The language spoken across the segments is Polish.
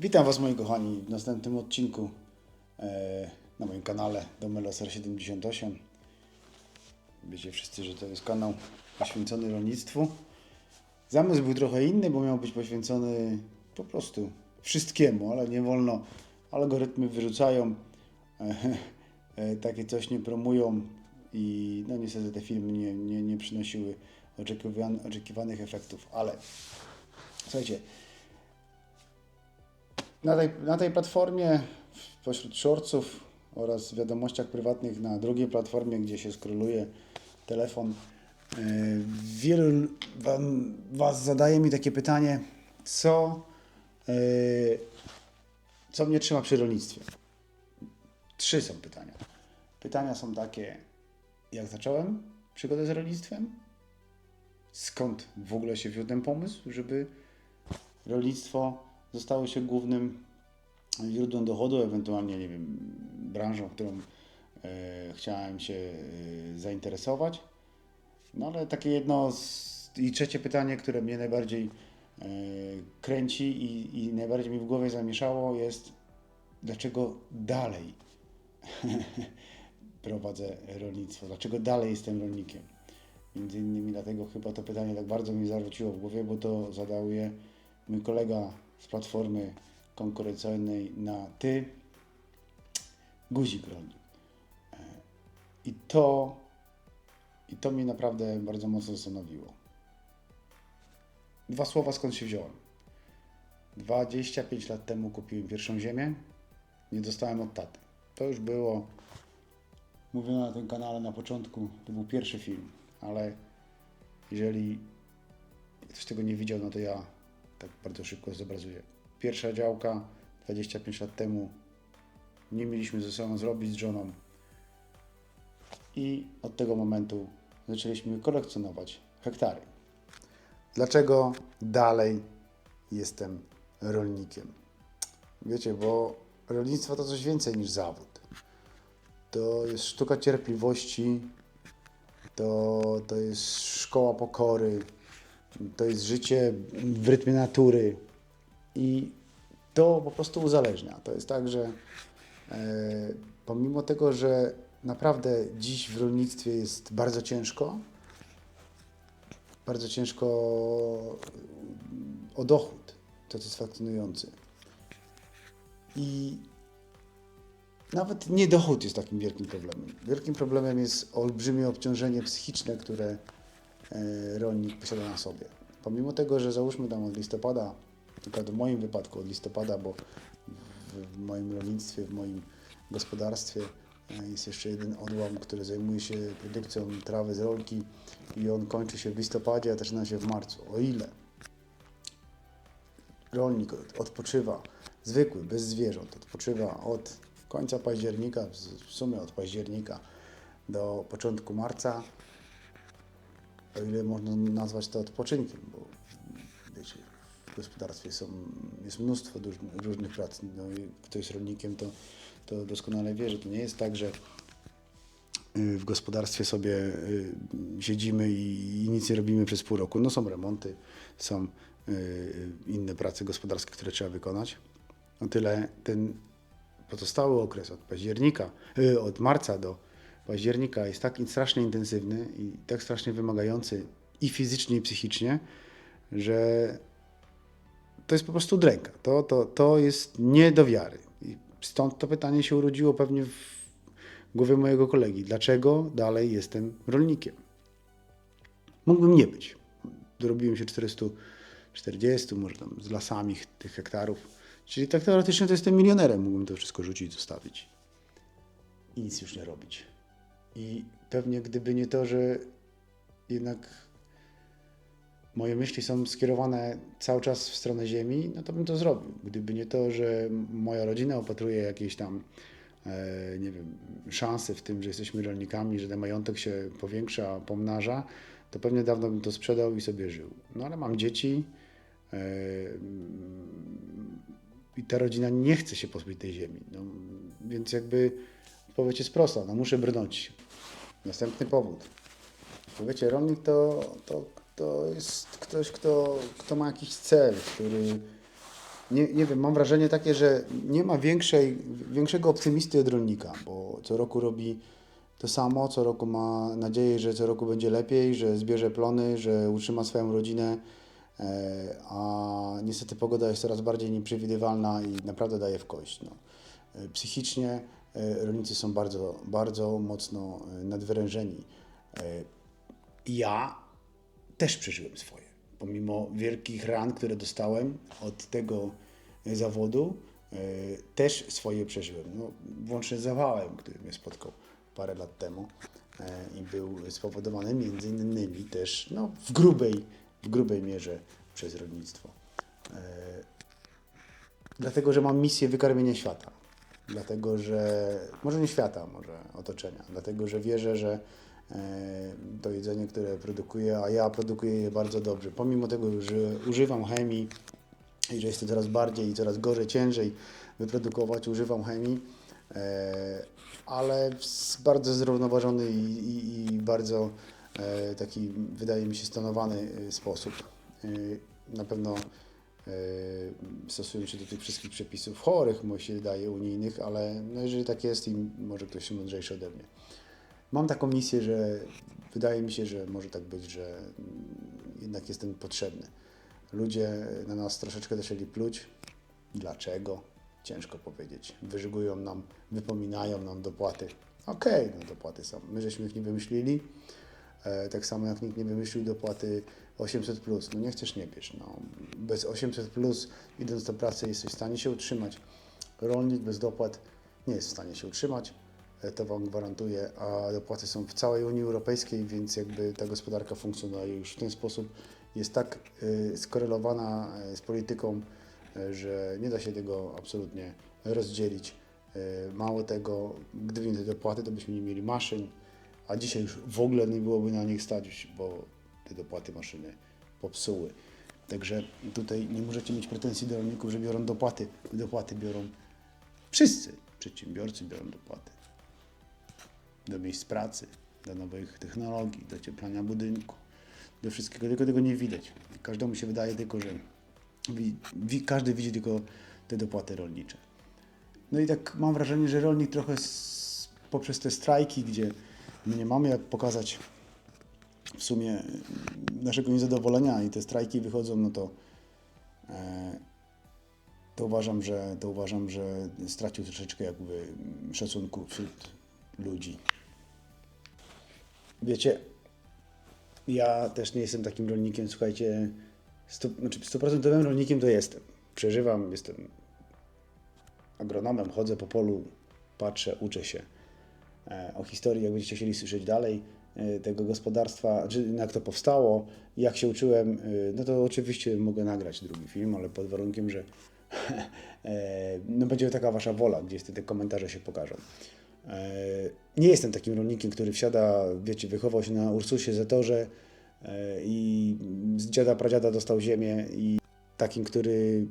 Witam Was moi kochani w następnym odcinku e, na moim kanale Domeloser 78. Wiecie wszyscy, że to jest kanał poświęcony rolnictwu. Zamysł był trochę inny, bo miał być poświęcony po prostu wszystkiemu, ale nie wolno. Algorytmy wyrzucają, e, e, takie coś nie promują i no niestety te filmy nie, nie, nie przynosiły oczekiwan, oczekiwanych efektów, ale słuchajcie, na tej, na tej platformie, pośród shortsów oraz wiadomościach prywatnych na drugiej platformie, gdzie się skroluje telefon, yy, wielu wam, Was zadaje mi takie pytanie, co, yy, co mnie trzyma przy rolnictwie? Trzy są pytania. Pytania są takie, jak zacząłem przygodę z rolnictwem? Skąd w ogóle się wziął ten pomysł, żeby rolnictwo zostało się głównym źródłem dochodu, ewentualnie, nie wiem, branżą, którą e, chciałem się e, zainteresować. No ale takie jedno z, i trzecie pytanie, które mnie najbardziej e, kręci i, i najbardziej mi w głowie zamieszało jest, dlaczego dalej prowadzę rolnictwo, dlaczego dalej jestem rolnikiem. Między innymi dlatego chyba to pytanie tak bardzo mi zawróciło w głowie, bo to zadał je mój kolega z platformy konkurencyjnej na ty, guzik rolnik. E, I to, I to mnie naprawdę bardzo mocno zastanowiło. Dwa słowa skąd się wziąłem. 25 lat temu kupiłem pierwszą ziemię. Nie dostałem od taty. To już było mówione na tym kanale na początku. To był pierwszy film, ale jeżeli ktoś tego nie widział, no to ja tak bardzo szybko zobrazuję. Pierwsza działka 25 lat temu nie mieliśmy ze sobą zrobić z żoną i od tego momentu zaczęliśmy kolekcjonować hektary. Dlaczego dalej jestem rolnikiem? Wiecie, bo rolnictwo to coś więcej niż zawód. To jest sztuka cierpliwości, to, to jest szkoła pokory, to jest życie w rytmie natury i to po prostu uzależnia. To jest tak, że e, pomimo tego, że naprawdę dziś w rolnictwie jest bardzo ciężko, bardzo ciężko o dochód, to jest fascynujące. I nawet nie dochód jest takim wielkim problemem. Wielkim problemem jest olbrzymie obciążenie psychiczne, które e, rolnik posiada na sobie. Pomimo tego, że załóżmy tam od listopada, tylko w moim wypadku od listopada, bo w, moim rolnictwie, w moim gospodarstwie e, jest jeszcze jeden odłam, który zajmuje się produkcją trawy z rolki i on kończy się w listopadzie, a zaczyna się w marcu. O ile rolnik od- odpoczywa, zwykły, bez zwierząt, odpoczywa od końca października, w sumie od października do początku marca, o ile można nazwać to odpoczynkiem, bo wiecie, w gospodarstwie są, jest mnóstwo różnych, różnych prac. No, i kto jest rolnikiem, to, to doskonale wie, że to nie jest tak, że y, w gospodarstwie sobie y, siedzimy i, nic nie robimy przez pół roku. No są remonty, są y, inne prace gospodarskie, które trzeba wykonać. O tyle ten pozostały okres od października, od marca do października jest tak strasznie intensywny i tak strasznie wymagający i fizycznie, i psychicznie, że to jest po prostu dręka. To, to, to jest nie do wiary. I stąd to pytanie się urodziło pewnie w głowie mojego kolegi. Dlaczego dalej jestem rolnikiem? Mógłbym nie być. Dorobiłem się 440, może tam z lasami tych hektarów. Czyli tak teoretycznie to jestem milionerem. Mógłbym to wszystko rzucić, zostawić i nic już nie robić. I pewnie gdyby nie to, że jednak moje myśli są skierowane cały czas w stronę Ziemi, no to bym to zrobił. Gdyby nie to, że moja rodzina opatruje jakieś tam, e, nie wiem, szanse w tym, że jesteśmy rolnikami, że ten majątek się powiększa, pomnaża, to pewnie dawno bym to sprzedał i sobie żył. No ale mam dzieci e, i ta rodzina nie chce się pozbyć tej ziemi. No, więc jakby odpowiedź jest prosta, no muszę brnąć. Następny powód. Wiecie, rolnik to, to, to jest ktoś, kto, kto ma jakiś cel, który nie, nie wiem, mam wrażenie takie, że nie ma większej, większego optymisty od rolnika, bo co roku robi to samo, co roku ma nadzieję, że co roku będzie lepiej, że zbierze plony, że utrzyma swoją rodzinę, e, a niestety pogoda jest coraz bardziej nieprzewidywalna i naprawdę daje w kość. No. E, Psychicznie rolnicy są bardzo, bardzo mocno e, nadwyrężeni. E, Ja też przeżyłem swoje. Pomimo wielkich ran, które dostałem od tego e, zawodu, e, też swoje przeżyłem. No, włącznie z zawałem, który mnie spotkał parę lat temu e, i był spowodowany między innymi też no, w, grubej, w grubej mierze przez rolnictwo. E, Dlatego, że mam misję wykarmienia świata. Dlatego, że może nie świata, może otoczenia. Dlatego, że wierzę, że e, to jedzenie, które produkuję, a ja produkuję je bardzo dobrze. Pomimo tego, że używam chemii i że jest to coraz bardziej i coraz gorzej, ciężej wyprodukować, używam chemii, e, ale bardzo zrównoważony i, i, i bardzo e, taki, wydaje mi się, stonowany e, sposób. Na pewno stosują się do tych wszystkich przepisów chorych, mu się wydaje, unijnych, ale no jeżeli tak jest i może ktoś jest mądrzejszy ode mnie. Mam taką misję, że wydaje mi się, że może tak być, że jednak jestem potrzebny. Ludzie na nas troszeczkę zaczęli pluć. Dlaczego? Ciężko powiedzieć. Wyżygują nam, wypominają nam dopłaty. Okej, no dopłaty są. My żeśmy ich nie wymyślili. E, tak samo jak nikt nie wymyślił dopłaty 800. No nie chcesz, nie bierz. No, bez 800, idąc do pracy, jesteś w stanie się utrzymać. Rolnik bez dopłat nie jest w stanie się utrzymać. E, To Wam gwarantuję, a dopłaty są w całej Unii Europejskiej, więc jakby ta gospodarka funkcjonuje już w ten sposób. Jest tak y, skorelowana y, z polityką, że nie da się tego absolutnie rozdzielić. Mało tego, gdyby nie te dopłaty, to byśmy nie mieli maszyn, a dzisiaj już w ogóle nie byłoby na nich stać, bo te dopłaty maszyny popsuły. Także tutaj nie możecie mieć pretensji do rolników, że biorą dopłaty. Dopłaty biorą wszyscy przedsiębiorcy biorą dopłaty do miejsc pracy, do nowych technologii, do cieplania budynku, do wszystkiego, tylko tego nie widać. Każdemu się wydaje tylko, że każdy widzi tylko te dopłaty rolnicze. No i tak mam wrażenie, że rolnik trochę poprzez te strajki, gdzie nie mamy jak pokazać w sumie naszego niezadowolenia i te strajki wychodzą, no to e, to uważam, że to uważam, że stracił troszeczkę jakby szacunku wśród ludzi. Wiecie, ja też nie jestem takim rolnikiem, słuchajcie, stu, znaczy stuprocentowym rolnikiem to jestem. Przeżywam, jestem agronomem, chodzę po polu, patrzę, uczę się. E, o historii, jak będziecie chcieli słyszeć dalej, tego gospodarstwa, czy jak to powstało, jak się uczyłem, e, no to oczywiście mogę nagrać drugi film, ale pod warunkiem, że e, no będzie taka wasza wola, gdzie te komentarze się pokażą. E, Nie jestem takim rolnikiem, który wsiada, wiecie, wychował się na Ursusie, Zetorze e, i z dziada pradziada dostał ziemię i takim, który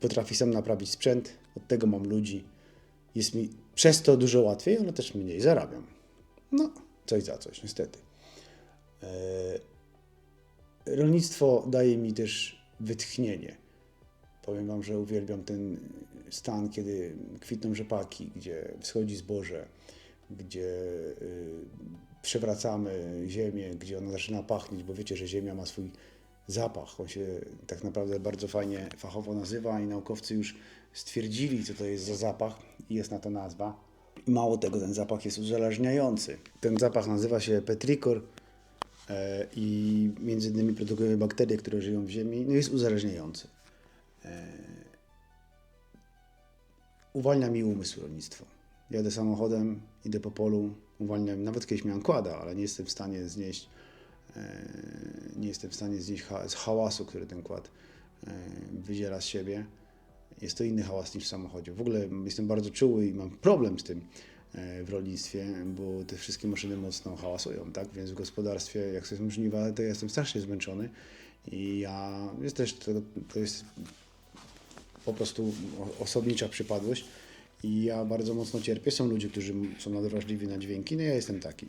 potrafi sam naprawić sprzęt. Od tego mam ludzi. Jest mi przez to dużo łatwiej, ale też mniej zarabiam. No, coś za coś, niestety. E, Rolnictwo daje mi też wytchnienie. Powiem Wam, że uwielbiam ten stan, kiedy kwitną rzepaki, gdzie wschodzi zboże, gdzie y, przewracamy ziemię, gdzie ona zaczyna pachnieć, bo wiecie, że ziemia ma swój zapach. On się tak naprawdę bardzo fajnie fachowo nazywa i naukowcy już stwierdzili, co to jest za zapach i jest na to nazwa. Mało tego, ten zapach jest uzależniający. Ten zapach nazywa się petrikor e, i między innymi produkuje bakterie, które żyją w ziemi, no jest uzależniający. uwalnia mi umysł rolnictwo. Jadę samochodem, idę po polu, uwalnia mi, nawet kiedyś miałem kłada, ale nie jestem w stanie znieść, e, nie jestem w stanie znieść ha- z hałasu, który ten kład e, wydziela z siebie. Jest to inny hałas niż w samochodzie. W ogóle jestem bardzo czuły i mam problem z tym e, w rolnictwie, bo te wszystkie maszyny mocno hałasują, tak? Więc w gospodarstwie, jak są żniwa, to ja jestem strasznie zmęczony i ja, jest też, to, to jest po prostu osobnicza przypadłość i ja bardzo mocno cierpię. Są ludzie, którzy są nadwrażliwi na dźwięki, no ja jestem taki.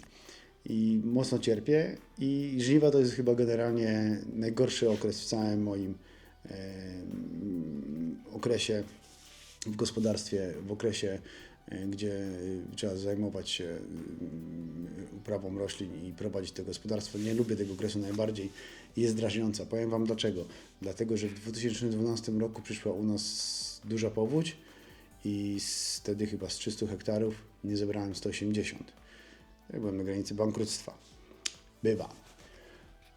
I mocno cierpię i żniwa to jest chyba generalnie najgorszy okres w całym moim okresie w gospodarstwie, w okresie, e, gdzie trzeba zajmować się uprawą roślin i prowadzić to gospodarstwo. Nie lubię tego okresu najbardziej. Jest drażniąca. Powiem Wam dlaczego. Dlatego, że w 2012 roku przyszła u nas duża powódź i wtedy chyba z 300 hektarów nie zebrałem 180. Ja byłem na granicy bankructwa. Bywa.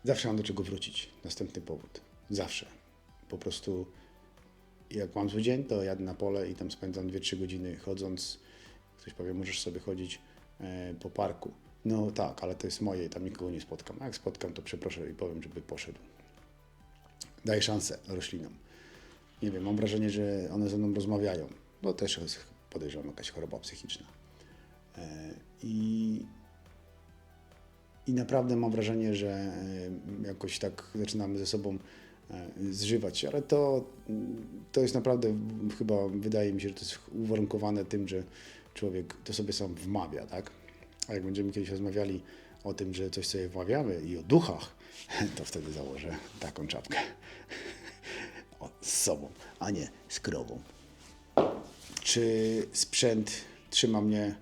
Zawsze mam do czego wrócić. Następny powód. Zawsze. Po prostu jak mam zły dzień, to jadę na pole i tam spędzam 2-3 godziny chodząc. Ktoś powie, możesz sobie chodzić e, po parku. No tak, ale to jest moje i tam nikogo nie spotkam. A jak spotkam, to przeproszę i powiem, żeby poszedł. Daję szansę roślinom. Nie wiem, mam wrażenie, że one ze mną rozmawiają. No też jest, podejrzewam, jakaś choroba psychiczna. E, I i naprawdę mam wrażenie, że e, jakoś tak zaczynamy ze sobą zżywać się, ale to, to jest naprawdę chyba, wydaje mi się, że to jest uwarunkowane tym, że człowiek to sobie sam wmawia, tak? A jak będziemy kiedyś rozmawiali o tym, że coś sobie wmawiamy i o duchach, to wtedy założę taką czapkę. O, z sobą, a nie z krową. Czy sprzęt trzyma mnie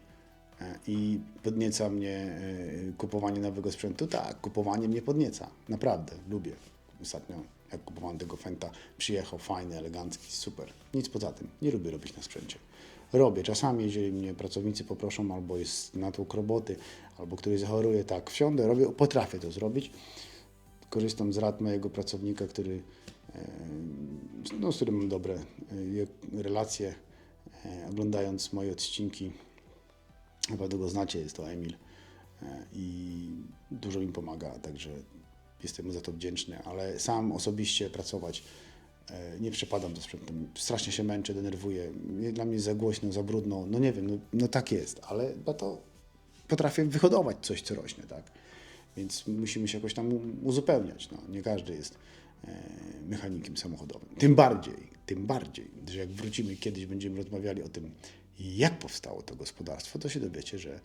e, i podnieca mnie e, kupowanie nowego sprzętu? Tak, kupowanie mnie podnieca. Naprawdę, lubię. Ostatnio, jak kupowałem tego Fenta, przyjechał fajny, elegancki, super. Nic poza tym. Nie lubię robić na sprzęcie. Robię. Czasami, jeżeli mnie pracownicy poproszą, albo jest natłok roboty, albo któryś zachoruje, tak, wsiądę, robię, potrafię to zrobić. Korzystam z rad mojego pracownika, który, e, no, z którym mam dobre e, je- relacje. E, Oglądając moje odcinki, pewno go znacie, jest to Emil i dużo mi pomaga, także jestem za to wdzięczny, ale sam osobiście pracować e, nie przepadam za sprzętem. Strasznie się męczę, denerwuję. Dla mnie za głośno, za brudno. No nie wiem, no, no tak jest, ale no to potrafię wyhodować coś, co rośnie, tak? Więc musimy się jakoś tam uzupełniać. No, nie każdy jest e, mechanikiem samochodowym. Tym bardziej, tym bardziej, że jak wrócimy kiedyś, będziemy rozmawiali o tym, jak powstało to gospodarstwo, to się dowiecie, że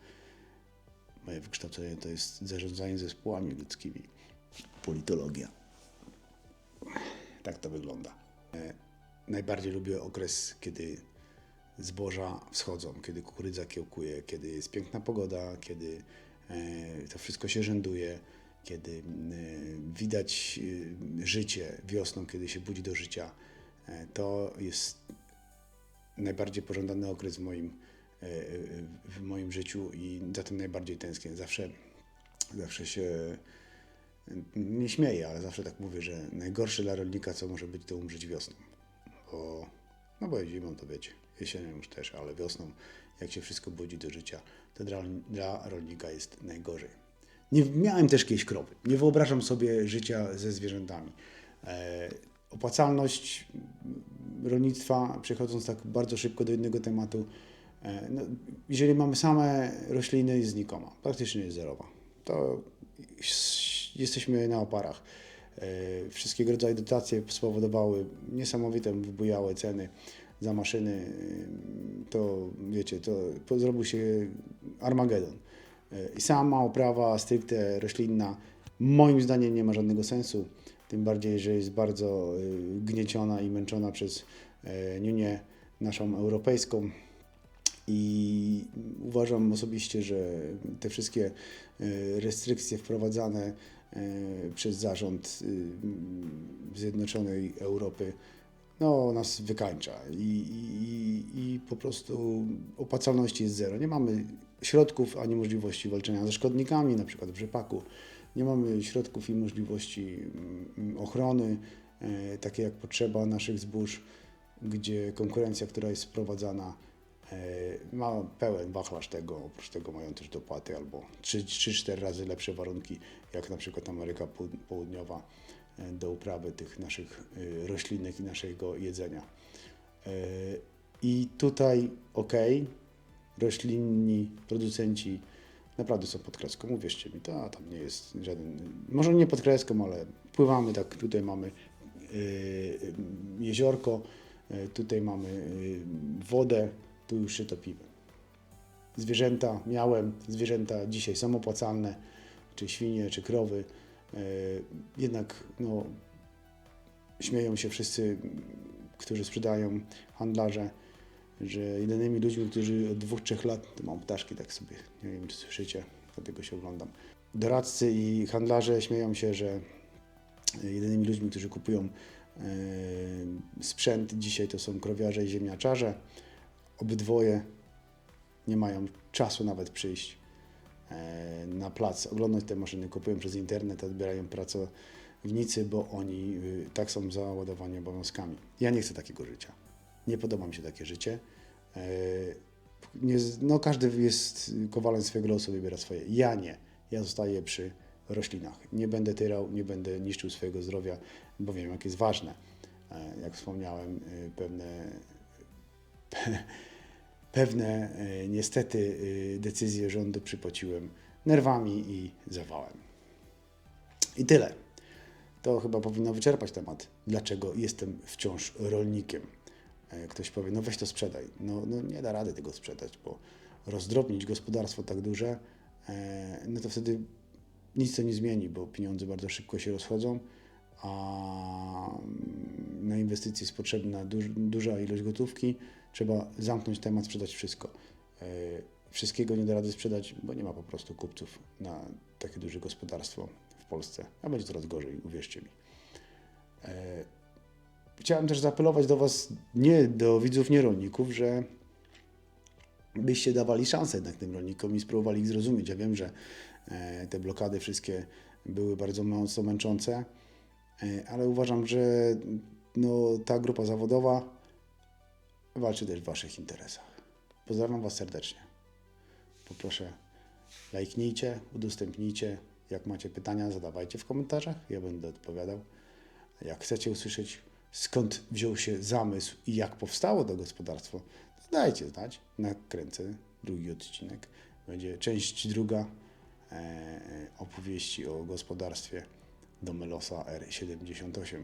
moje wykształcenie to jest zarządzanie zespołami ludzkimi, politologia. Tak to wygląda. E, Najbardziej lubię okres, kiedy zboża wschodzą, kiedy kukurydza kiełkuje, kiedy jest piękna pogoda, kiedy e, to wszystko się rzęduje, kiedy e, widać życie wiosną, kiedy się budzi do życia. To jest najbardziej pożądany okres w moim, w moim życiu i za tym najbardziej tęsknię. Zawsze, zawsze się nie śmieję, ale zawsze tak mówię, że najgorsze dla rolnika, co może być, to umrzeć wiosną. Bo, no bo zimą to wiecie, jesienią już też, ale wiosną, jak się wszystko budzi do życia, to dla, rolnika jest najgorzej. Nie miałem też kiedyś krowy. Nie wyobrażam sobie życia ze zwierzętami. E, opłacalność rolnictwa, przechodząc tak bardzo szybko do innego tematu, e, no, jeżeli mamy same rośliny, jest znikoma, praktycznie jest zerowa. To jesteśmy na oparach. E, Wszystkiego rodzaju dotacje spowodowały niesamowite, wybujałe ceny za maszyny. E, To wiecie, to po- zrobił się Armagedon. E, I sama uprawa stricte roślinna moim zdaniem nie ma żadnego sensu. Tym bardziej, że jest bardzo gnieciona i męczona przez Niunię naszą europejską. I uważam osobiście, że te wszystkie restrykcje wprowadzane przez zarząd e, Zjednoczonej Europy no, nas wykańcza I, i, i po prostu opłacalności jest zero. Nie mamy środków ani możliwości walczenia ze szkodnikami, na przykład w rzepaku. Nie mamy środków i możliwości mm, ochrony, e, takiej jak potrzeba naszych zbóż, gdzie konkurencja, która jest sprowadzana, e, ma pełen wachlarz tego, oprócz tego mają też dopłaty albo 3-4 razy lepsze warunki, jak na przykład Ameryka Południowa e, do uprawy tych naszych e, roślinek i naszego jedzenia. E, I tutaj ok, roślinni producenci naprawdę są pod kreską, uwierzcie mi, to tam nie jest żaden, może nie pod kreską, ale pływamy tak, tutaj mamy e, jeziorko, e, tutaj mamy e, wodę, tu już się topimy. Zwierzęta miałem, zwierzęta dzisiaj są opłacalne, czy świnie, czy krowy, e, jednak no, śmieją się wszyscy, którzy sprzedają, handlarze, że jedynymi ludźmi, którzy od dwóch, trzech lat, to mam ptaszki tak sobie, nie wiem czy słyszycie, dlatego się oglądam. Doradcy i handlarze śmieją się, że jedynymi ludźmi, którzy kupują e, sprzęt dzisiaj to są krowiarze i ziemniaczarze. Obydwoje nie mają czasu nawet przyjść e, na plac, oglądać te maszyny, kupują przez internet, odbierają pracownicy, bo oni y, tak są załadowani obowiązkami. Ja nie chcę takiego życia. Nie podoba mi się takie życie. E, Nie, no, każdy jest kowalem swojego losu, wybiera swoje. Ja nie. Ja zostaję przy roślinach. Nie będę tyrał, nie będę niszczył swojego zdrowia, bo wiem, jak jest ważne. E, Jak wspomniałem, y, pewne pewne e, niestety e, decyzje rządu przypłaciłem nerwami i zawałem. I tyle. To chyba powinno wyczerpać temat, dlaczego jestem wciąż rolnikiem. E, Ktoś powie, no weź to sprzedaj. No, no nie da rady tego sprzedać, bo rozdrobnić gospodarstwo tak duże, no to wtedy nic to nie zmieni, bo pieniądze bardzo szybko się rozchodzą, a na inwestycje jest potrzebna duż, duża ilość gotówki. Trzeba zamknąć temat, sprzedać wszystko. E, Wszystkiego nie da rady sprzedać, bo nie ma po prostu kupców na takie duże gospodarstwo w Polsce, a będzie coraz gorzej, uwierzcie mi. E, Chciałem też zaapelować do Was, nie do widzów, nie rolników, że byście dawali szansę jednak tym rolnikom i spróbowali ich zrozumieć. Ja wiem, że e, te blokady wszystkie były bardzo mocno męczące, ale uważam, że no, ta grupa zawodowa walczy też w Waszych interesach. Pozdrawiam Was serdecznie. Poproszę, lajknijcie, udostępnijcie. Jak macie pytania, zadawajcie w komentarzach, ja będę odpowiadał. Jak chcecie usłyszeć, skąd wziął się zamysł i jak powstało to gospodarstwo, to dajcie znać. Nakręcę drugi odcinek. Będzie część druga e, e, opowieści o gospodarstwie Domelosa R78.